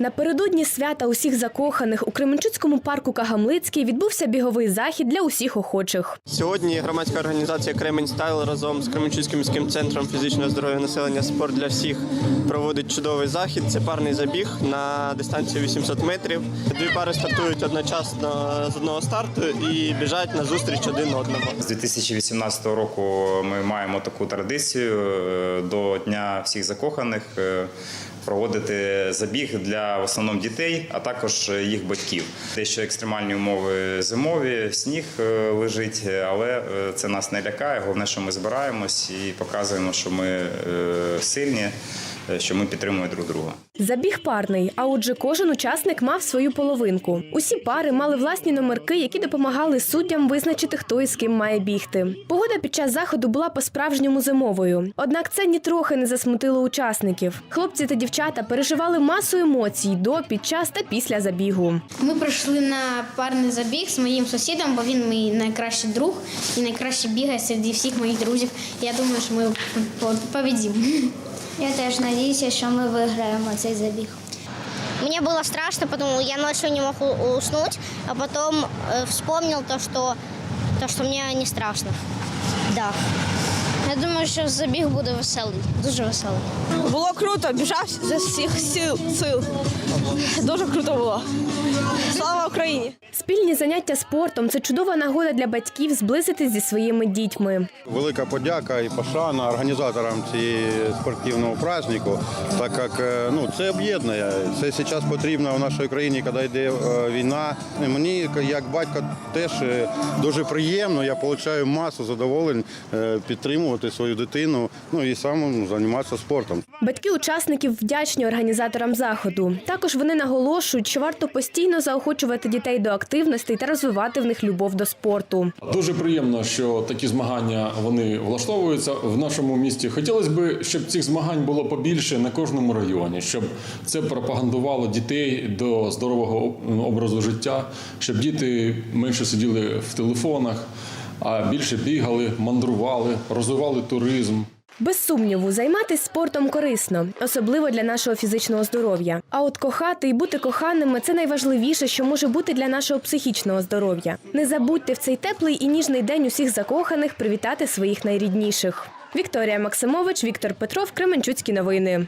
Напередодні свята усіх закоханих у Кременчуцькому парку Кагамлицький відбувся біговий захід для усіх охочих. Сьогодні громадська організація Кремень Стайл разом з Кременчуцьким міським центром фізичного здоров'я населення спорт для всіх проводить чудовий захід. Це парний забіг на дистанцію 800 метрів. Дві пари стартують одночасно з одного старту і біжать на зустріч один одному. З 2018 року ми маємо таку традицію е, до Дня всіх закоханих е, проводити забіг для в основному дітей, а також їх батьків. Дещо що екстремальні умови зимові, сніг е, лежить, але е, це нас не лякає. Головне, що ми збираємось і показуємо, що ми е, сильні, е, що ми підтримуємо друг друга. Забіг парний, а отже, кожен учасник мав свою половинку. Усі пари мали власні номерки, які допомагали суддям визначити, хто із ким має бігти. Погода під час заходу була по-справжньому зимовою. Однак це нітрохи не засмутило учасників. Хлопці та дівчата переживали масу емоцій до, під час та після забігу. Ми прийшли на парний забіг з моїм сусідом, бо він мій найкращий друг і найкраще бігає серед всіх моїх друзів. Я думаю, що ми побідімо. Я теж надіюся, що ми виграємо цей забіг. Мне было страшно, потому я ночью не мог уснуть, а потом э, вспомнил то что, то, что мне не страшно. Да. Я думаю, що забіг буде веселий, дуже веселий. Було круто, біжав з всіх сил. сил. Дуже круто було. Слава Україні! Спільні заняття спортом це чудова нагода для батьків зблизитись зі своїми дітьми. Велика подяка і пошана організаторам цієї спортивного празднику, так як е, ну, це об'єднує. Це зараз потрібно в нашій країні, коли йде е, війна. Мені, як батько, теж е, дуже приємно. Я отримую масу задоволень підтримувати свою дитину, ну і сам займатися спортом. Батьки учасників вдячні організаторам заходу. Також вони наголошують, що варто постійно заохочувати дітей до активностей та розвивати в них любов до спорту. Дуже приємно, що такі змагання вони влаштовуються в нашому місті. Хотілося б, щоб цих змагань було побільше на кожному районі, щоб це пропагандувало дітей до здорового образу життя, щоб діти менше сиділи в телефонах, а більше бігали, мандрували, розвивали туризм. Без сумніву, займатися спортом корисно, особливо для нашого фізичного здоров'я. А от кохати і бути коханими це найважливіше, що може бути для нашого психічного здоров'я. Не забудьте в цей теплий і ніжний день усіх закоханих привітати своїх найрідніших. Вікторія Максимович, Віктор Петров, Кременчуцькі новини.